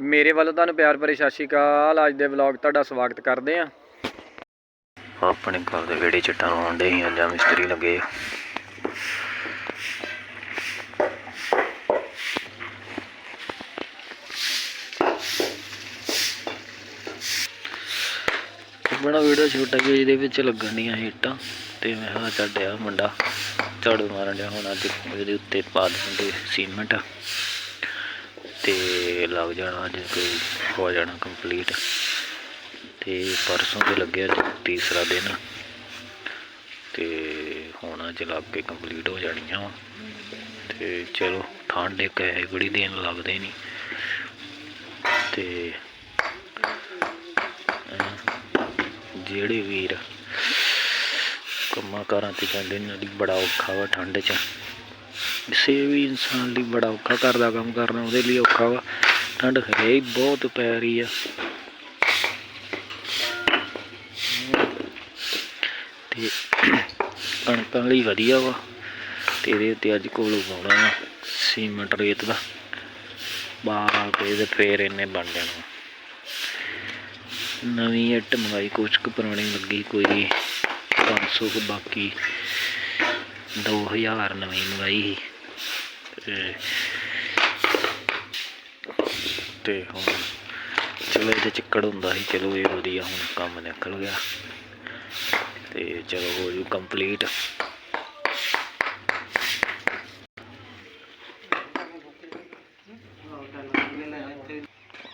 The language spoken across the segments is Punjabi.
ਮੇਰੇ ਵੱਲੋਂ ਤੁਹਾਨੂੰ ਪਿਆਰ ਭਰੀ ਸਤਿ ਸ਼੍ਰੀ ਅਕਾਲ। ਅੱਜ ਦੇ ਵਲੌਗ ਤੁਹਾਡਾ ਸਵਾਗਤ ਕਰਦੇ ਆ ਆਪਣੇ ਘਰ ਦੇ ਵਿਹੜੇ ਚ ਟਾਉਣ ਦੇ ਹੀ ਜਾਂ ਮਿਸਤਰੀ ਲੱਗੇ ਆ। ਬੜਾ ਵੀਡੀਓ ਛੋਟਾ ਜਿਹਾ ਜਿਹਦੇ ਵਿੱਚ ਲੱਗਣ ਦੀਆਂ ਇੱਟਾਂ। ਤੇ ਮੈਂ ਹਾਂ ਛੱਡਿਆ ਮੁੰਡਾ ਝਾੜੂ ਮਾਰਨ ਡਿਆ ਹੁਣ ਅੱਜ ਇਹਦੇ ਉੱਤੇ ਪਾ ਦਿੰਦੇ ਸੀਮੈਂਟ। ਤੇ ਲੱਗ ਜਾਣਾ ਅੱਜ ਕੋਈ, ਹੋ ਜਾਣਾ ਕੰਪਲੀਟ ਤੇ ਪਰਸੋਂ ਤੇ ਲੱਗਿਆ ਤੀਸਰਾ ਦਿਨ। ਤੇ ਹੁਣ ਅੱਜ ਲੱਗ ਕੇ ਕੰਪਲੀਟ ਹੋ ਜਾਣੀਆਂ ਵਾਂ। ਤੇ ਚਲੋ, ਠੰਡ ਇੱਕ ਹੈ ਬੜੀ ਦਿਨ ਲੱਗਦੇ ਨਹੀਂ ਤੇ ਜਿਹੜੇ ਵੀਰ ਕੰਮਾਂ ਕਾਰਾਂ ਤੇ ਜਾਂਦੇ ਨੇ, ਉਹਨਾਂ ਬੜਾ ਔਖਾ ਵਾ ਠੰਡ 'ਚ। ਕਿਸੇ ਵੀ ਇਨਸਾਨ ਲਈ ਬੜਾ ਔਖਾ ਘਰ ਦਾ ਕੰਮ ਕਰਨਾ, ਉਹਦੇ ਲਈ ਔਖਾ ਵਾ। ਠੰਡ ਹੈ ਹੀ ਬਹੁਤ ਪੈ ਰਹੀ ਆ। ਤੇ ਕਣਕਾਂ ਲਈ ਵਧੀਆ ਵਾ। ਤੇ ਇਹਦੇ ਉੱਤੇ ਅੱਜ ਕੋਲੋਂ ਪਾਉਣਾ ਵਾ, ਸੀਮੈਂਟ ਰੇਤ ਦਾ। ਬਾਹਰ ਕੇ ਤੇ ਫੇਰ ਇਹਨੇ ਬਣ ਜਾਣਾ। ਨਵੀਂ ਇੱਟ ਮੰਗਾਈ, ਕੁਛ ਕੁ ਪੁਰਾਣੀ ਲੱਗੀ ਕੋਈ 500 ਕੁ ਬਾਕੀ। 2000 ਨਵੀਂ ਮੰਗਾਈ ਸੀ। ਤੇ ਤੇ ਹੁਣ ਚਲੋ ਇਹਦੇ ਚਿੱਕੜ ਹੁੰਦਾ ਸੀ, ਚਲੋ ਇਹ ਵਧੀਆ ਹੁਣ ਕੰਮ ਨਿਕਲ ਗਿਆ। ਤੇ ਚਲੋ ਹੋ ਜੂ ਕੰਪਲੀਟ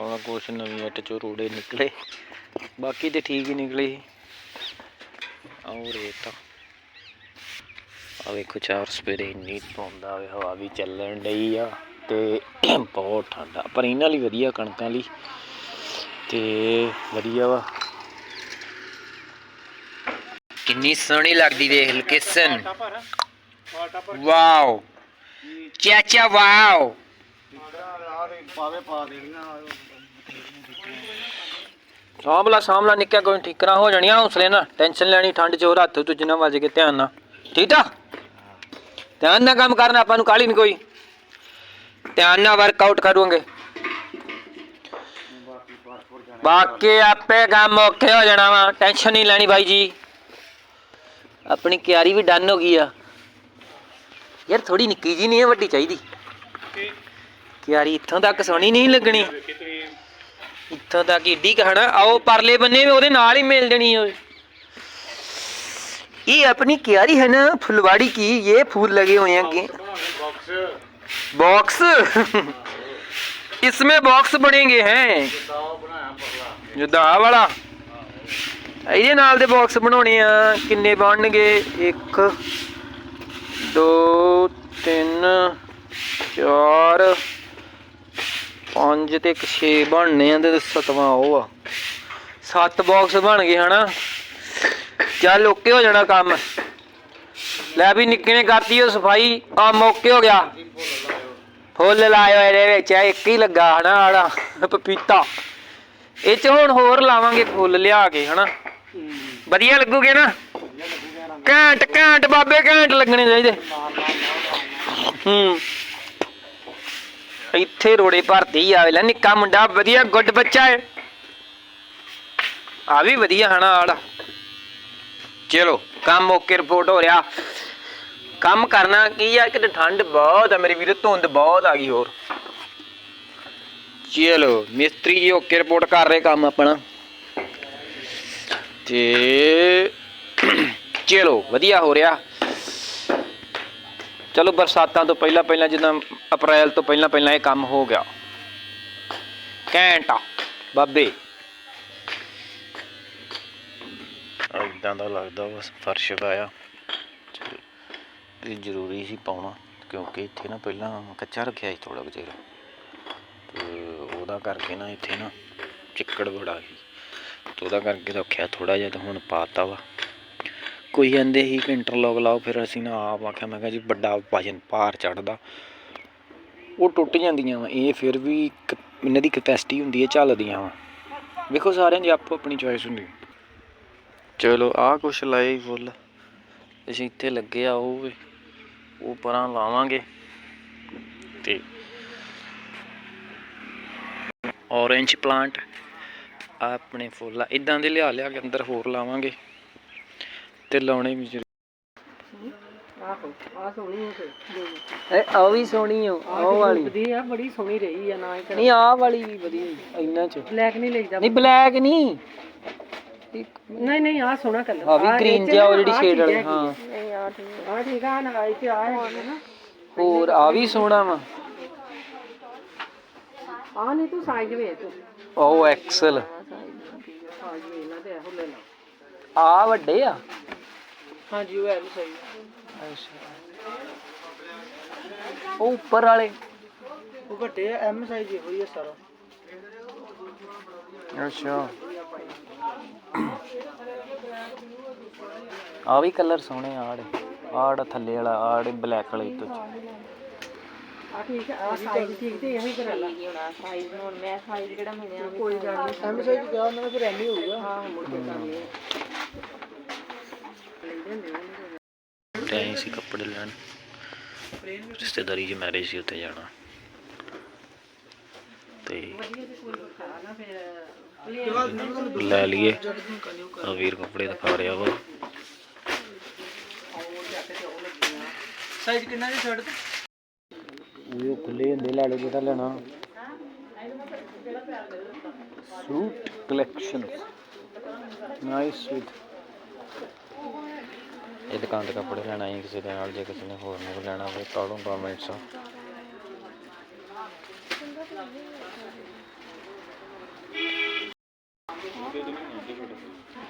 ਆ ਕੁਛ ਨਵੀਂ ਇੱਟ ਚੋਂ ਰੋੜੇ ਨਿਕਲੇ। ਬਾਕੀ ਤੇ ਠੀਕ ਹੀ ਨਿਕਲੇ ਆਉ ਰੇਤ ਆ ਵੇਖੋ, ਚਾਰ ਸਵੇਰੇ ਇੰਨੀ ਧੁੰਦ ਆਵੇ ਹਵਾ ਵੀ ਚੱਲਣ ਡਈ ਆ ਤੇ ਬਹੁਤ ਠੰਡਾ ਪਰ ਇਹਨਾਂ ਲਈ ਵਧੀਆ ਕਣਕਾਂ ਲਈ ਤੇ ਵਧੀਆ ਵਾ। ਕਿੰਨੀ ਸੋਹਣੀ ਲੱਗਦੀ ਵੇਖ ਲੋਕੇਸ਼ਨ ਵਾਓ। ਚਾਚਾ, ਵਾਓ। ਸਾਂਭਲਾ ਸਾਂਭਲਾ ਨਿੱਕਾ ਕੋਈ ਠੀਕਰਾ ਹੋ ਜਾਣੀਆਂ, ਹੌਸਲੇ ਨਾਲ। ਟੈਨਸ਼ਨ ਲੈਣੀ, ਠੰਡ ਚ ਹੋਰ ਹੱਥ ਤੂੰ ਜਿੰਨਾ ਵੱਜ ਕੇ ਧਿਆਨ ਨਾਲ। ਠੀਕ ਆ ਧਿਆਨ ਨਾਲ ਕੰਮ ਕਰਨਾ, ਆਪਾਂ ਨੂੰ ਕਾਲੀ ਨਹੀਂ ਕੋਈ। ਧਿਆਨ ਨਾਲ ਵਰਕਆਊਟ ਕਰੂਗੇ। ਬਾਕੀ ਆਪੇ ਕੰਮ ਔਖੇ ਹੋ ਜਾਣਾ ਵਾ ਟੈਨਸ਼ਨ ਨਹੀਂ ਲੈਣੀ ਬਾਈ ਜੀ। ਆਪਣੀ ਕਿਆਰੀ ਵੀ ਡਨ ਹੋ ਗਈ ਆ। ਯਾਰ ਥੋੜੀ ਨਿੱਕੀ ਜੀ ਨਹੀਂ ਹੈ ਵੱਡੀ ਚਾਹੀਦੀ। ਕਿਆਰੀ ਇੱਥੋਂ ਤੱਕ ਸੋਹਣੀ ਨਹੀਂ ਲੱਗਣੀ। ਇੱਥੋਂ ਤੱਕ ਏਡੀ ਕਹਣਾ ਆਓ ਪਰਲੇ ਬੰਨੇ ਵੀ ਉਹਦੇ ਨਾਲ ਹੀ ਮਿਲ ਜਣੀ ਹੋਏ ये अपनी क्यारी है ना फुलवाड़ी की ये फूल लगे हुए हैं कि बॉक्स इसमें बॉक्स बनेंगे हैं ਜੋ ਦਾ ਵਾਲਾ ਇਹਦੇ ਨਾਲ ਦੇ ਬਾਕਸ ਬਣਾਉਣੇ ਆ ਕਿੰਨੇ ਬਣਨਗੇ 1 2 3 4 5 ਤੇ ਇੱਕ 6 ਬਣਨੇ ਆ ਤੇ ਸਤਵਾਂ ਉਹ ਆ ਸੱਤ ਬਾਕਸ ਬਣ ਗਏ ਹਨਾ ਚੱਲ ਓਕੇ ਹੋ ਜਾਣਾ ਕੰਮ। ਲੈ ਵੀ ਨਿੱਕੇ ਨੇ ਕਰਤੀ ਉਹ ਸਫ਼ਾਈ, ਕੰਮ ਓਕੇ ਹੋ ਗਿਆ। ਫੁੱਲ ਲਾਏ ਹੋਏ ਇਹਦੇ ਵਿੱਚ ਇੱਕ ਹੀ ਲੱਗਾ ਹਨਾ ਆੜਾ ਪਪੀਤਾ। ਇਹ ਚ ਹੁਣ ਹੋਰ ਲਾਵਾਂਗੇ ਫੁੱਲ ਲਿਆ ਕੇ ਹਨਾ। ਵਧੀਆ ਲੱਗੂਗੇ ਨਾ? ਘੈਂਟ ਘੈਂਟ ਬਾਬੇ, ਘੈਂਟ ਲੱਗਣੇ ਚਾਹੀਦੇ। ਹੂੰ। ਇੱਥੇ ਰੋੜੇ ਭਰਦੇ ਹੀ ਆਵੇ ਲੈ ਨਿੱਕਾ ਮੁੰਡਾ, ਵਧੀਆ, ਗੁੱਡ ਬੱਚਾ ਹੈ ਆ ਵੀ ਵਧੀਆ ਹਨਾ ਆੜਾ ਚਲੋ, ਕੰਮ ਓਕੇ ਰਿਪੋਰਟ ਹੋ ਰਿਹਾ। ਕੰਮ ਕਰਨਾ ਕੀ ਆ? ਕਿ ਠੰਡ ਬਹੁਤ ਆ ਮੇਰੇ ਵੀਰ, ਧੁੰਦ ਬਹੁਤ ਆ ਗਈ ਹੋਰ। ਚਲੋ, ਮਿਸਤਰੀ ਜੀ ਓਕੇ ਰਿਪੋਰਟ ਕਰ ਰਹੇ ਕੰਮ ਆਪਣਾ। ਤੇ ਚਲੋ, ਵਧੀਆ ਹੋ ਰਿਹਾ। ਚਲੋ, ਬਰਸਾਤਾਂ ਤੋਂ ਪਹਿਲਾਂ ਪਹਿਲਾਂ ਜਿੱਦਾਂ ਅਪ੍ਰੈਲ ਤੋਂ ਪਹਿਲਾਂ ਪਹਿਲਾਂ ਇਹ ਕੰਮ ਹੋ ਗਿਆ। ਘੈਂਟਾ ਬਾਬੇ। ਇਦਾਂ ਦਾ ਲੱਗਦਾ ਬਸ ਫਰਸ਼ ਪਾਇਆ। ਇਹ ਜ਼ਰੂਰੀ ਸੀ ਪਾਉਣਾ, ਕਿਉਂਕਿ ਇੱਥੇ ਨਾ ਪਹਿਲਾਂ ਕੱਚਾ ਰੱਖਿਆ ਸੀ ਥੋੜਾ ਬਚੇਰਾ ਤੇ ਉਹਦਾ ਕਰਕੇ ਨਾ ਇੱਥੇ ਨਾ ਚਿੱਕੜ ਬੜਾ ਸੀ। ਤੇ ਉਹਦਾ ਕਰਕੇ ਰੱਖਿਆ ਥੋੜਾ ਜਿਹਾ ਤੇ ਹੁਣ ਪਾਤਾ ਵਾ। ਕੋਈ ਕਹਿੰਦੇ ਸੀ ਕਿ ਇੰਟਰਲੌਕ ਲਾਓ, ਫਿਰ ਅਸੀਂ ਨਾ ਆਪ ਆਖਿਆ, ਮੈਂ ਕਿਹਾ ਜੀ ਵੱਡਾ ਵਜਨ ਭਾਰ ਚੜਦਾ ਉਹ ਟੁੱਟ ਜਾਂਦੀਆਂ ਵਾ। ਇਹ ਫਿਰ ਵੀ ਇਹਨਾਂ ਦੀ ਕਪੈਸਿਟੀ ਹੁੰਦੀ ਹੈ, ਚੱਲਦੀਆਂ ਵਾ। ਵੇਖੋ ਸਾਰਿਆਂ ਦੀ ਆਪੋ ਆਪਣੀ ਚੋਇਸ ਹੁੰਦੀ। ਚਲੋ ਆਹ ਕੁਛ ਲਾਏ ਫੁੱਲ। ਅਸੀਂ ਇੱਥੇ ਲੱਗੇ ਆ ਉਹ ਵੇ ਉਹ ਪਰਾਂ ਲਾਵਾਂਗੇ। ਤੇ orange ਪਲਾਂਟ ਆਪਣੇ ਫੁੱਲ ਆ। ਇਦਾਂ ਦੇ ਲਿਆ ਲਿਆ ਕੇ ਅੰਦਰ ਹੋਰ ਲਾਵਾਂਗੇ। ਤੇ ਲਾਉਣੇ ਵੀ ਜ਼ਰੂਰੀ। ਆਹੋ ਆ ਸੋਹਣੀ ਹੈ ਐ ਆ ਵੀ ਸੋਹਣੀ ਆ ਉਹ ਵਾਲੀ। ਦੀ ਆ ਬੜੀ ਸੋਹਣੀ ਰਹੀ ਆ ਨਾ ਨਹੀਂ ਆ ਵਾਲੀ ਵੀ ਵਧੀਆ ਇੰਨਾ ਚ। ਬਲੈਕ ਨਹੀਂ ਲਈਦਾ। ਨਹੀਂ ਬਲੈਕ ਨਹੀਂ। ਨਹੀਂ ਨਹੀਂ ਆ ਸੋਹਣਾ ਕਲਰ ਆ ਵੀ green ਜਿਹਾ ਉਹ ਜਿਹੜੀ shade ਵਾਲੀ, ਹਾਂ। ਨਹੀਂ ਆ ਠੀਕ ਆ ਠੀਕ ਆ ਨਾ ਇਹ ਆ ਹੈ ਨਾ। ਹੋਰ ਆ ਵੀ ਸੋਹਣਾ ਵਾ। ਆ ਨਹੀਂ ਤੂੰ ਸਾਈਜ਼ ਵੇਖ। ਤੂੰ ਉਹ ਐਕਸਲ। ਸਾਈਜ਼ ਵੇਖ ਲੈ ਤੇ ਇਹੋ ਲੈ ਲਾ ਆ ਵੱਡੇ ਆ? ਹਾਂਜੀ ਉਹ ਹੈ ਵੀ ਸਹੀ। ਉਹ ਉੱਪਰ ਵਾਲੇ। ਉਹ ਵੱਡੇ ਐਮ ਸਾਈਜ਼ ਇਹੋ ਹੀ ਆ ਸਾਰਾ। ਅੱਛਾ। ਆ ਵੀ ਕਲਰ ਸੋਹਣੇ ਆੜੇ। ਆੜ ਥੱਲੇ ਵਾਲਾ ਆੜ ਬਲੈਕ ਵਾਲੇ ਤੋਂ ਆ ਠੀਕ ਆ ਆ ਸਾਈਜ਼ ਠੀਕ ਤੇ ਇਹੋ ਹੀ ਕਰ ਲਾ। ਸਾਈਜ਼ ਹੁਣ ਮੈਂ ਸਾਈਜ਼ ਕਿਹੜਾ ਮਿਲਿਆ ਕੋਈ ਗੱਲ ਨਹੀਂ ਐਮ ਸਾਈਜ਼ ਕਿਹਾ ਉਹਨਾਂ ਨੇ ਫਿਰ ਐਮ ਹੀ ਹੋਊਗਾ। ਹਾਂ ਮੁੜ ਕੇ ਕਰ ਲਿਆ ਤੇ ਆਏ ਸੀ ਕੱਪੜੇ ਲੈਣ। ਰਿਸ਼ਤੇਦਾਰੀ 'ਚ ਮੈਰਿਜ ਸੀ ਉੱਥੇ ਜਾਣਾ। ਤੇ ਲੈ ਲਈਏ। ਆ ਵੀਰ ਕੱਪੜੇ ਦਿਖਾ ਰਿਹਾ ਵਾ। ਸਾਈਜ਼ ਕਿੰਨਾ ਦੀ ਸ਼ਰਟ ਉਹ ਖੁੱਲੇ ਹੁੰਦੇ ਲੈ ਲਓ ਜਿਹੜਾ ਲੈਣਾ। ਸੂਟ ਕਲੈਕਸ਼ਨ ਨਾਈਸ ਸੂਟ ਇਹ ਦੁਕਾਨ ਤੇ ਕੱਪੜੇ ਲੈਣਾ ਹੈ ਕਿਸੇ ਦੇ ਨਾਲ ਜੇ ਕਿਸੇ ਨੇ ਹੋਰ ਨੂੰ ਲੈਣਾ ਹੋਵੇ ਕਾੜੋ ਗਾਰਮੈਂਟਸ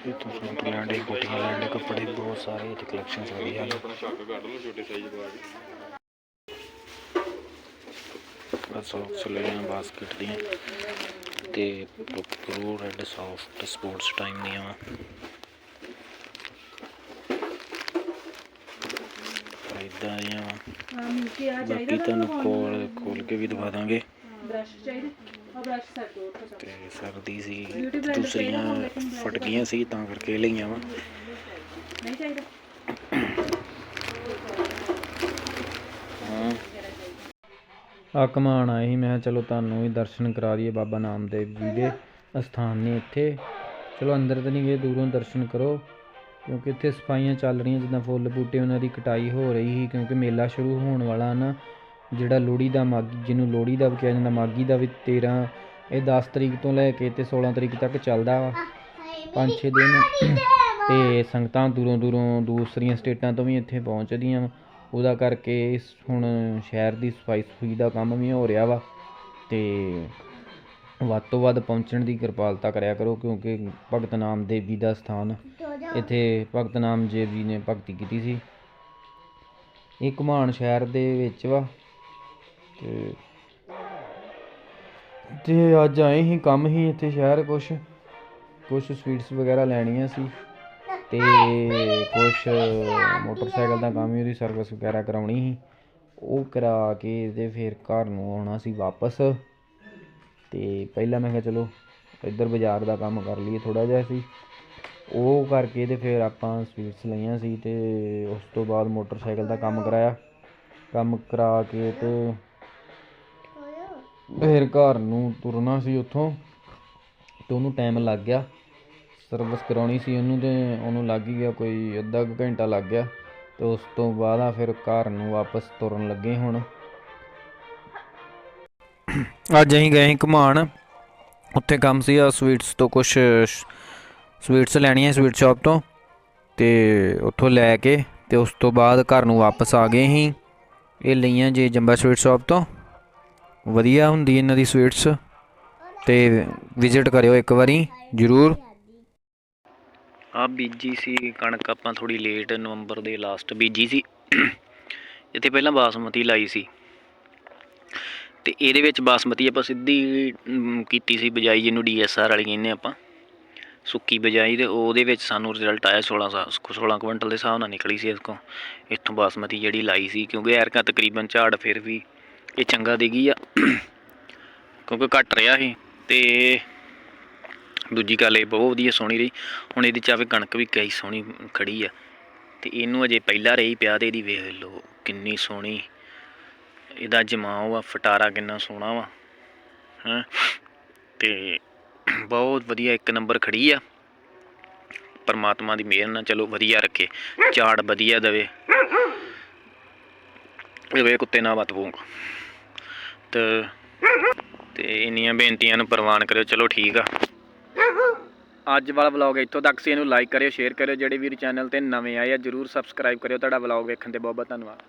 ਇਹ ਤੋਂ ਸੂਟ ਲੈਣ ਦੇ ਕੋਟੀਆਂ ਲੈਣ ਦੇ ਕੱਪੜੇ ਬਹੁਤ ਸਾਰੇ ਇੱਥੇ ਕਲੈਕਸ਼ਨਸ ਵਧੀਆ ਨੇ ਸੌਕਸ ਲੈ ਲਿਆ ਬਾਸਕਟ ਦੀਆਂ ਤੇ pro red soft sports time ਦੀਆਂ ਵਾ। ਇਦਾਂ ਦੀਆਂ ਬਾਕੀ ਤੁਹਾਨੂੰ ਕੋਲ ਖੋਲ ਕੇ ਵੀ ਦਿਖਾ ਦਾਂਗੇ। ਬ੍ਰਸ਼ ਚਾਹੀਦੇ। ਤੇ ਸਰਦੀ ਸੀ ਦੂਸਰੀਆਂ ਫਟ ਗਈਆਂ ਸੀ ਤਾਂ ਕਰਕੇ ਲਈਆਂ ਵਾ। ਨਹੀਂ ਚਾਹੀਦਾ। ਹਾਂ। ਆ ਕਮਾਣ ਆਏ ਸੀ ਮੈਂ ਕਿਹਾ ਚਲੋ ਤੁਹਾਨੂੰ ਵੀ ਦਰਸ਼ਨ ਕਰਾ ਦਈਏ ਬਾਬਾ ਨਾਮਦੇਵ ਜੀ ਦੇ ਅਸਥਾਨ ਨੇ ਇੱਥੇ। ਚਲੋ ਅੰਦਰ ਤਾਂ ਨਹੀਂ ਗਏ ਦੂਰੋਂ ਦਰਸ਼ਨ ਕਰੋ ਕਿਉਂਕਿ ਇੱਥੇ ਸਫਾਈਆਂ ਚੱਲ ਰਹੀਆਂ ਜਿੱਦਾਂ ਫੁੱਲ ਬੂਟੇ ਉਹਨਾਂ ਦੀ ਕਟਾਈ ਹੋ ਰਹੀ ਸੀ ਕਿਉਂਕਿ ਮੇਲਾ ਸ਼ੁਰੂ ਹੋਣ ਵਾਲਾ ਨਾ। ਜਿਹੜਾ ਲੋਹੜੀ ਦਾ ਮਾਗੀ ਜਿਹਨੂੰ ਲੋਹੜੀ ਦਾ ਵੀ ਕਿਹਾ ਜਾਂਦਾ ਮਾਗੀ ਦਾ ਵੀ 13 ਇਹ 10 ਤਰੀਕ ਤੋਂ ਲੈ ਕੇ ਤੇ 16 ਤਰੀਕ ਤੱਕ ਚੱਲਦਾ ਵਾ। 5-6 ਦਿਨ। ਤੇ ਸੰਗਤਾਂ ਦੂਰੋਂ ਦੂਰੋਂ ਦੂਸਰੀਆਂ ਸਟੇਟਾਂ ਤੋਂ ਵੀ ਇੱਥੇ ਪਹੁੰਚਦੀਆਂ ਵਾ। ਉਹਦਾ ਕਰਕੇ ਇਸ ਹੁਣ ਸ਼ਹਿਰ ਦੀ ਸਫ਼ਾਈ ਸਫੂਈ ਦਾ ਕੰਮ ਵੀ ਹੋ ਰਿਹਾ ਵਾ। ਤੇ ਵੱਧ ਤੋਂ ਵੱਧ ਪਹੁੰਚਣ ਦੀ ਕਿਰਪਾਲਤਾ ਕਰਿਆ ਕਰੋ ਕਿਉਂਕਿ ਭਗਤ ਨਾਮਦੇਵ ਜੀ ਦਾ ਸਥਾਨ ਇੱਥੇ ਭਗਤ ਨਾਮਦੇਵ ਜੀ ਨੇ ਭਗਤੀ ਕੀਤੀ ਸੀ। ਇਹ ਘੁਮਾਣ ਸ਼ਹਿਰ ਦੇ ਵਿੱਚ ਵਾ। ਤੇ ਤੇ ਅੱਜ ਆਏ ਹੀ ਕੰਮ ਹੀ ਇੱਥੇ ਸ਼ਹਿਰ, ਕੁਛ ਕੁਛ ਸਵੀਟਸ ਵਗੈਰਾ ਲੈਣੀਆਂ ਸੀ ਤੇ ਕੁਛ ਮੋਟਰਸਾਈਕਲ ਦਾ ਕੰਮ ਹੀ, ਉਹਦੀ ਸਰਵਿਸ ਵਗੈਰਾ ਕਰਾਉਣੀ ਸੀ। ਉਹ ਕਰਾ ਕੇ ਤੇ ਫਿਰ ਘਰ ਨੂੰ ਆਉਣਾ ਸੀ ਵਾਪਸ। ਤੇ ਪਹਿਲਾਂ ਮੈਂ ਕਿਹਾ ਚਲੋ ਇੱਧਰ ਬਾਜ਼ਾਰ ਦਾ ਕੰਮ ਕਰ ਲਈਏ ਥੋੜਾ ਜਿਹਾ ਸੀ। ਉਹ ਕਰਕੇ ਤੇ ਫਿਰ ਆਪਾਂ ਸਵੀਟਸ ਲਈਆਂ ਸੀ ਤੇ ਉਸ ਤੋਂ ਬਾਅਦ ਮੋਟਰਸਾਈਕਲ ਦਾ ਕੰਮ ਕਰਾਇਆ। ਕੰਮ ਕਰਾ ਕੇ ਤੇ ਫਿਰ ਘਰ ਨੂੰ ਤੁਰਨਾ ਸੀ ਉੱਥੋਂ ਤੇ ਉਹਨੂੰ ਟਾਈਮ ਲੱਗ ਗਿਆ। ਸਰਵਿਸ ਕਰਾਉਣੀ ਸੀ ਉਹਨੂੰ ਤੇ ਉਹਨੂੰ ਲੱਗ ਹੀ ਗਿਆ ਕੋਈ ਅੱਧਾ ਕੁ ਘੰਟਾ ਲੱਗ ਗਿਆ ਤੇ ਉਸ ਤੋਂ ਬਾਅਦ ਆ ਫਿਰ ਘਰ ਨੂੰ ਵਾਪਸ ਤੁਰਨ ਲੱਗੇ ਹੁਣ। ਅੱਜ ਅਸੀਂ ਗਏ ਸੀ ਘੁਮਾਣ। ਉੱਥੇ ਕੰਮ ਸੀ ਆ ਸਵੀਟਸ ਤੋਂ ਕੁਝ ਸਵੀਟਸ ਲੈਣੀਆਂ ਸਵੀਟ ਸ਼ਾਪ ਤੋਂ ਤੇ ਉੱਥੋਂ ਲੈ ਕੇ ਤੇ ਉਸ ਤੋਂ ਬਾਅਦ ਘਰ ਨੂੰ ਵਾਪਸ ਆ ਗਏ ਸੀ। ਇਹ ਲਈਆਂ ਜੇ ਜੰਬਾ ਸਵੀਟ ਸ਼ਾਪ ਤੋਂ। ਵਧੀਆ ਹੁੰਦੀ ਇਹਨਾਂ ਦੀ ਸਵੀਟਸ ਤੇ ਵਿਜ਼ਿਟ ਕਰਿਓ ਇੱਕ ਵਾਰੀ, ਜ਼ਰੂਰ। ਆ ਬੀਜੀ ਸੀ ਕਣਕ, ਆਪਾਂ ਥੋੜੀ ਲੇਟ ਨਵੰਬਰ ਦੇ ਲਾਸਟ ਬੀਜੀ ਸੀ। ਇੱਥੇ ਪਹਿਲਾਂ ਬਾਸਮਤੀ ਲਾਈ ਸੀ। ਤੇ ਇਹਦੇ ਵਿੱਚ ਬਾਸਮਤੀ ਆਪਾਂ ਸਿੱਧੀ ਕੀਤੀ ਸੀ ਬਜਾਈ ਜਿਹਨੂੰ ਡੀਐਸਆਰ ਵਾਲੀ ਕਹਿੰਦੇ ਆਪਾਂ। ਸੁੱਕੀ ਬਜਾਈ ਤੇ ਉਹਦੇ ਵਿੱਚ ਸਾਨੂੰ ਰਿਜ਼ਲਟ ਆਇਆ 16 ਸਾ- 16 ਕੁਇੰਟਲ ਦੇ ਹਿਸਾਬ ਨਾਲ ਨਿਕਲੀ ਸੀ ਇਸ ਤੋਂ ਇੱਥੋਂ ਬਾਸਮਤੀ ਜਿਹੜੀ ਲਾਈ ਸੀ, ਕਿਉਂਕਿ ਐਰਕਾ ਤਕਰੀਬਨ ਝਾੜ ਫਿਰ ਵੀ ਇਹ ਚੰਗਾ ਦੇਗੀ ਆ। ਕਿਉਂਕਿ ਘਟ ਰਿਹਾ ਸੀ ਤੇ ਦੂਜੀ ਗੱਲ ਇਹ ਬਹੁਤ ਵਧੀਆ ਸੋਹਣੀ ਰਹੀ। ਹੁਣ ਇਹਦੀ ਚਾਵੇ ਕਣਕ ਵੀ ਕਈ ਸੋਹਣੀ ਖੜੀ ਆ ਤੇ ਇਹਨੂੰ ਅਜੇ ਪਹਿਲਾਂ ਰਹੀ ਪਿਆ ਤੇ ਇਹਦੀ ਵੇਖ ਲਓ ਕਿੰਨੀ ਸੋਹਣੀ। ਇਹਦਾ ਜਮਾਓ ਆ, ਫਟਾਰਾ ਕਿੰਨਾ ਸੋਹਣਾ ਵਾ, ਹਾਂ। ਤੇ ਬਹੁਤ ਵਧੀਆ ਇੱਕ ਨੰਬਰ ਖੜੀ ਆ। ਪਰਮਾਤਮਾ ਦੀ ਮਿਹਰ ਨਾਲ ਚਲੋ ਵਧੀਆ ਰੱਖੇ, ਝਾੜ ਵਧੀਆ ਦਵੇ। ਇਹ ਕੁੱਤੇ ਨਾ ਮਤ ਪੂੰਗ ਤੇ ਤੇ ਇੰਨੀਆਂ ਬੇਨਤੀਆਂ ਨੂੰ ਪ੍ਰਵਾਨ ਕਰਿਓ, ਚਲੋ ਠੀਕ ਆ। ਅੱਜ ਵਾਲਾ ਵਲੌਗ ਇੱਥੋਂ ਤੱਕ ਸੀ, ਇਹਨੂੰ ਲਾਈਕ ਕਰਿਓ ਸ਼ੇਅਰ ਕਰਿਓ, ਜਿਹੜੇ ਵੀਰ ਚੈਨਲ ਤੇ ਨਵੇਂ ਆਏ ਆ, ਜਰੂਰ ਸਬਸਕ੍ਰਾਈਬ ਕਰਿਓ। ਤੁਹਾਡਾ ਵਲੌਗ ਵੇਖਣ ਤੇ ਬਹੁਤ ਬਹੁਤ ਧੰਨਵਾਦ।